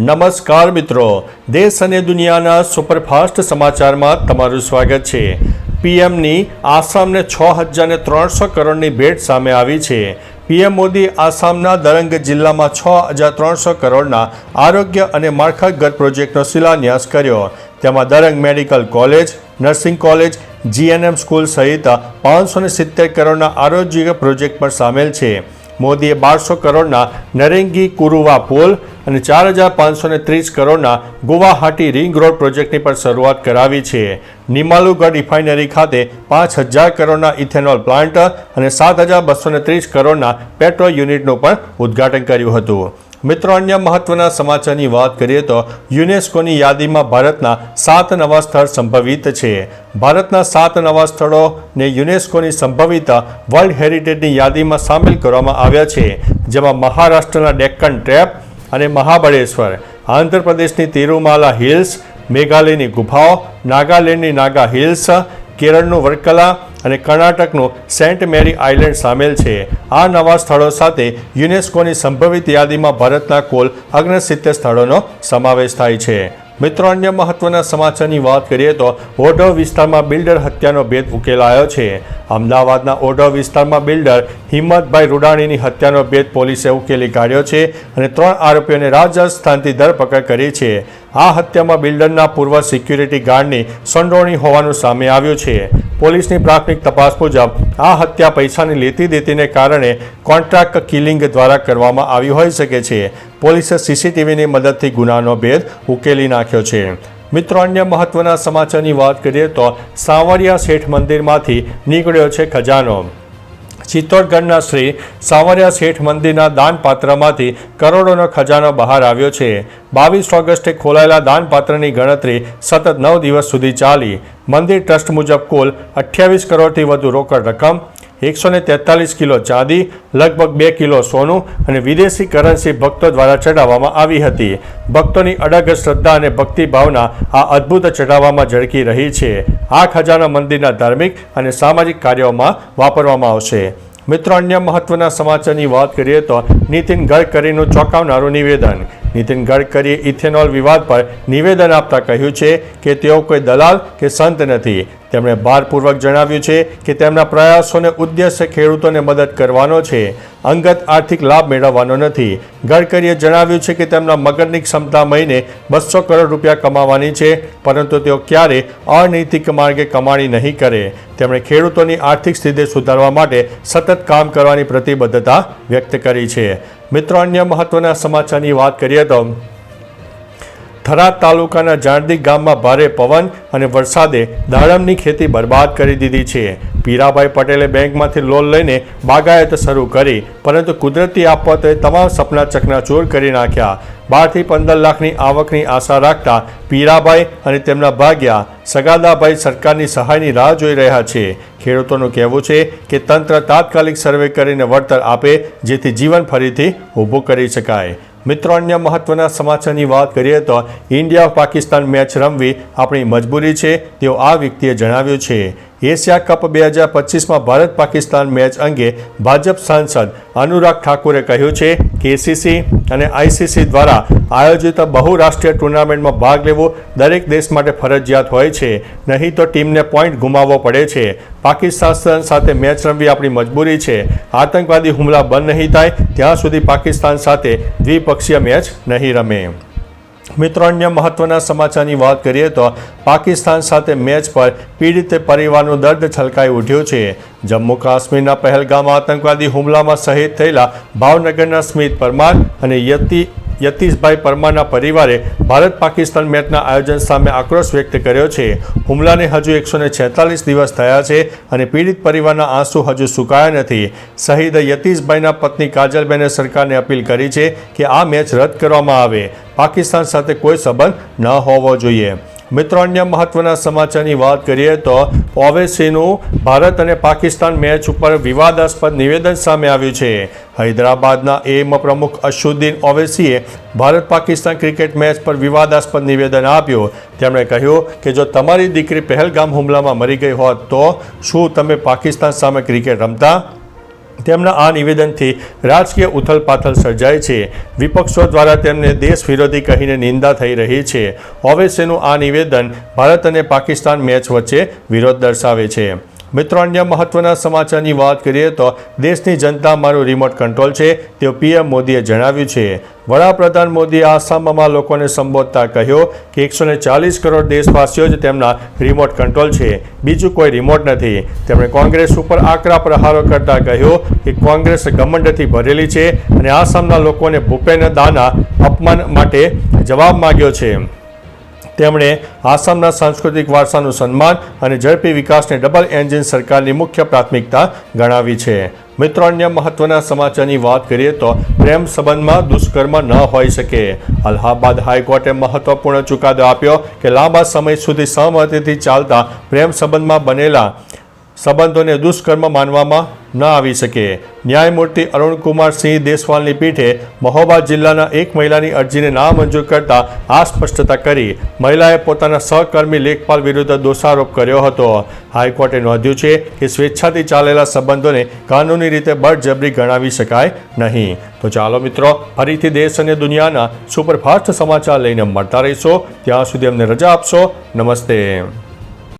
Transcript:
નમસ્કાર મિત્રો. દેશ અને દુનિયાના સુપરફાસ્ટ સમાચારમાં તમારું સ્વાગત છે. પીએમની આસામને છ હજાર ત્રણસો કરોડની ભેટ સામે આવી છે. પીએમ મોદી આસામના દરંગ જિલ્લામાં છ હજાર ત્રણસો કરોડના આરોગ્ય અને માળખાગત પ્રોજેક્ટનો શિલાન્યાસ કર્યો. તેમાં Darrang medical college, nursing college, GNM school સહિત પાંચસો સિત્તેર કરોડના આરોગ્ય પ્રોજેક્ટ પણ સામેલ છે. મોદીએ બારસો કરોડના નરેંગી કુરુવા પુલ અને ચાર હજાર પાંચસો ત્રીસ કરોડના ગુવાહાટી રિંગ રોડ પ્રોજેક્ટની પણ શરૂઆત કરાવી છે. નિમાલુગઢ રિફાઇનરી ખાતે પાંચ હજાર કરોડના ઇથેનોલ પ્લાન્ટ અને સાત હજાર બસો ત્રીસ કરોડના પેટ્રોલ યુનિટનું પણ ઉદ્ઘાટન કર્યું હતું. મિત્રો, અન્ય મહત્વના સમાચારની વાત કરીએ તો યુનેસ્કોની યાદીમાં ભારતના સાત નવા સ્થળ સંભવિત છે. ભારતના સાત નવા સ્થળોને યુનેસ્કોની સંભવિત વર્લ્ડ હેરિટેજની યાદીમાં સામેલ કરવામાં આવ્યા છે, જેમાં મહારાષ્ટ્રના ડેક્કન ટ્રેપ અને મહાબળેશ્વર. આંધ્રપ્રદેશની તિરુમાલા હિલ્સ, મેઘાલયની ગુફાઓ, નાગાલેન્ડની નાગા હિલ્સ, કેરળનું વર્કલા અને કર્ણાટકનું સેન્ટ મેરી આઇલેન્ડ સામેલ છે. આ નવા સ્થળો સાથે યુનેસ્કોની સંભવિત યાદીમાં ભારતના કુલ ઓગણસિત્તેર સ્થળોનો સમાવેશ થાય છે. મિત્રો, અન્ય મહત્વના સમાચારની વાત કરીએ તો ઓઢવ વિસ્તારમાં બિલ્ડર હત્યાનો ભેદ ઉકેલાયો છે. અમદાવાદના ઓઢવ વિસ્તારમાં બિલ્ડર હિંમતભાઈ રૂડાણીની હત્યાનો ભેદ પોલીસે ઉકેલી કાઢ્યો છે અને ત્રણ આરોપીઓને રાજસ્થાનથી ધરપકડ કરી છે. આ હત્યામાં બિલ્ડરના પૂર્વ સિક્યુરિટી ગાર્ડની સંડોવણી હોવાનું સામે આવ્યું છે. પોલીસની પ્રાથમિક તપાસ મુજબ આ હત્યા પૈસાની લેતી દેતીને કારણે કોન્ટ્રાક્ટ કિલિંગ દ્વારા કરવામાં આવી હોઈ શકે છે. પોલીસે સીસીટીવીની મદદથી ગુનાનો ભેદ ઉકેલી નાખ્યો છે. મિત્રો, અન્ય મહત્વના સમાચારની વાત કરીએ તો સાવરિયા શેઠ મંદિરમાંથી નીકળ્યો છે ખજાનો. ચિત્તોડગઢના શ્રી સાવરિયા શેઠ મંદિરના દાનપાત્રમાંથી કરોડોનો ખજાનો બહાર આવ્યો છે. બાવીસ ઓગસ્ટે ખોલાયેલા દાનપાત્રની ગણતરી સતત નવ દિવસ સુધી ચાલી. મંદિર ટ્રસ્ટ મુજબ કુલ અઠ્યાવીસ કરોડથી વધુ રોકડ રકમ એકસો ને તેતાલીસ કિલો ચાંદી, લગભગ બે કિલો સોનું અને વિદેશી કરન્સી ભક્તો દ્વારા ચઢાવવામાં આવી હતી. ભક્તોની અડગ શ્રદ્ધા અને ભક્તિભાવના આ અદ્ભુત ચઢાવવામાં ઝળકી રહી છે. આ ખજાના મંદિરના ધાર્મિક અને સામાજિક કાર્યોમાં વાપરવામાં આવશે. મિત્રો, અન્ય મહત્વના સમાચારની વાત કરીએ તો નીતિન ગડકરીનું ચોંકાવનારું નિવેદન. નીતિન ગડકરીએ ઇથેનોલ વિવાદ પર નિવેદન આપતા કહ્યું છે કે તેઓ કોઈ દલાલ કે સંત નથી. તેમણે ભારપૂર્વક જણાવ્યું છે કે તેમના પ્રયાસોને ઉદ્દેશ્ય ખેડૂતોને મદદ કરવાનો છે. અંગત આર્થિક લાભ મેળવવાનો નથી. ગડકરીએ જણાવ્યું છે કે તેમના મગજની ક્ષમતા મહિને બસો કરોડ રૂપિયા કમાવાની છે, પરંતુ તેઓ ક્યારે અનૈતિક માર્ગે કમાણી નહીં કરે. તેમણે ખેડૂતોની આર્થિક સ્થિતિ સુધારવા માટે સતત કામ કરવાની પ્રતિબદ્ધતા વ્યક્ત કરી છે. મિત્રો, અન્ય મહત્વના સમાચારની વાત કરીએ તો થરાદ તાલુકાના જાણદી ગામમાં ભારે પવન અને વરસાદે દાડમની ખેતી બરબાદ કરી દીધી છે. પીરાભાઈ પટેલે બેંકમાંથી લોન લઈને બાગાયત શરૂ કરી, પરંતુ કુદરતી આફતોએ તમામ સપના ચકનાચૂર કરી નાખ્યા. બારથી પંદર લાખની આવકની આશા રાખતા પીરાભાઈ અને તેમના ભાગ્યા સગાદાભાઈ સરકારની સહાયની રાહ જોઈ રહ્યા છે. ખેડૂતોનું કહેવું છે કે તંત્ર તાત્કાલિક સર્વે કરીને વળતર આપે, જેથી જીવન ફરીથી ઊભું કરી શકાય. મિત્રો, અન્ય મહત્વના સમાચારની વાત કરીએ તો ઇન્ડિયા પાકિસ્તાન મેચ રમવી આપણી મજબૂરી છે તેવું આ વ્યક્તિએ જણાવ્યું છે. એશિયા કપ બે હજાર પચીસમાં ભારત પાકિસ્તાન મેચ અંગે ભાજપ સાંસદ અનુરાગ ઠાકુરે કહ્યું છે કે એસીસી અને આઈસીસી દ્વારા આયોજિત બહુરાષ્ટ્રીય ટુર્નામેન્ટમાં ભાગ લેવો દરેક દેશ માટે ફરજિયાત હોય છે. નહીં તો ટીમને પોઈન્ટ ગુમાવવો પડે છે. પાકિસ્તાન સાથે મેચ રમવી આપણી મજબૂરી છે. આતંકવાદી હુમલા બંધ નહીં થાય, ત્યાં સુધી પાકિસ્તાન સાથે દ્વિપક્ષીય મેચ નહીં રમે. મિત્રો, અન્ય મહત્વના સમાચારની વાત કરીએ તો પાકિસ્તાન સાથે મેચ પર પીડિત પરિવારનું દર્દ છલકાઈ ઉઠ્યું છે. જમ્મુ કાશ્મીરના પહેલગામ આતંકવાદી હુમલામાં શહીદ થયેલા ભાવનગરના સ્મિત પરમાર અને યતિ યતીશભાઈ પરમારના પરિવારે ભારત પાકિસ્તાન મેચના આયોજન સામે આક્રોશ વ્યક્ત કર્યો છે. હુમલાને હજુ એકસો છેતાલીસ દિવસ થયા છે અને પીડિત પરિવારના આંસુ હજુ સુકાયા નથી. શહીદ યતીશભાઈના પત્ની કાજલબેને સરકારને અપીલ કરી છે કે આ મેચ રદ કરવામાં આવે. પાકિસ્તાન સાથે કોઈ સંબંધ ન હોવો જોઈએ. મિત્રો, અન્ય મહત્વના સમાચારની વાત કરીએ તો ઓવેસીનું ભારત અને પાકિસ્તાન મેચ ઉપર વિવાદાસ્પદ નિવેદન સામે આવ્યું છે. હૈદરાબાદના એમ પ્રમુખ અશુદ્દીન ઓવેસીએ ભારત પાકિસ્તાન ક્રિકેટ મેચ પર વિવાદાસ્પદ નિવેદન આપ્યું. તેમણે કહ્યું કે જો તમારી દીકરી પહેલગામ હુમલામાં મરી ગઈ હોત તો શું તમે પાકિસ્તાન સામે ક્રિકેટ રમતા? તેમના આ નિવેદનથી રાજકીય ઉથલપાથલ સર્જાય છે. વિપક્ષો દ્વારા તેમને દેશ વિરોધી કહીને નિંદા થઈ રહી છે. ઓવેસેનું આ નિવેદન ભારત અને પાકિસ્તાન મેચ વચ્ચે વિરોધ દર્શાવે છે. મિત્રો, અન્ય મહત્વના સમાચારની વાત કરીએ તો દેશની જનતા મારું રિમોટ કંટ્રોલ છે તેવું પીએમ મોદીએ જણાવ્યું છે. વડાપ્રધાન મોદીએ આસામમાં લોકોને સંબોધતા કહ્યું કે એકસો ચાલીસ કરોડ દેશવાસીઓ જ તેમના રિમોટ કંટ્રોલ છે. બીજું કોઈ રિમોટ નથી. તેમણે કોંગ્રેસ ઉપર આકરા પ્રહારો કરતા કહ્યું કે કોંગ્રેસ ઘમંડથી ભરેલી છે અને આસામના લોકોને ભૂપેન દાના અપમાન માટે જવાબ માગ્યો છે. તેમણે આસામના સાંસ્કૃતિક વારસાનું સન્માન અને ઝડપી વિકાસને ડબલ એન્જિન સરકારની મુખ્ય પ્રાથમિકતા ગણાવી છે. મિત્રો, અન્ય મહત્વના સમાચારની વાત કરીએ તો પ્રેમ સંબંધમાં દુષ્કર્મ ન હોઈ શકે. અલ્હાબાદ હાઈકોર્ટે મહત્વપૂર્ણ ચુકાદો આપ્યો કે લાંબા સમય સુધી સહમતિથી ચાલતા પ્રેમ સંબંધમાં બનેલા સંબંધોને દુષ્કર્મ માનવામાં ન આવી શકે. ન્યાયમૂર્તિ અરુણકુમાર સિંહ દેસવાલની પીઠે મહોબા જિલ્લાના એક મહિલાની અરજીને નામંજૂર કરતા આ સ્પષ્ટતા કરી મહિલાએ પોતાના સહકર્મી લેખપાલ વિરુદ્ધ દોષારોપ કર્યો હતો. હાઈકોર્ટે નોંધ્યું છે કે સ્વેચ્છાથી ચાલેલા સંબંધોને કાનૂની રીતે બળજબરી ગણાવી શકાય નહીં. તો ચાલો મિત્રો, ફરીથી દેશ અને દુનિયાના સુપરફાસ્ટ સમાચાર લઈને મળતા રહીશો. ત્યાં સુધી અમને રજા આપશો. નમસ્તે.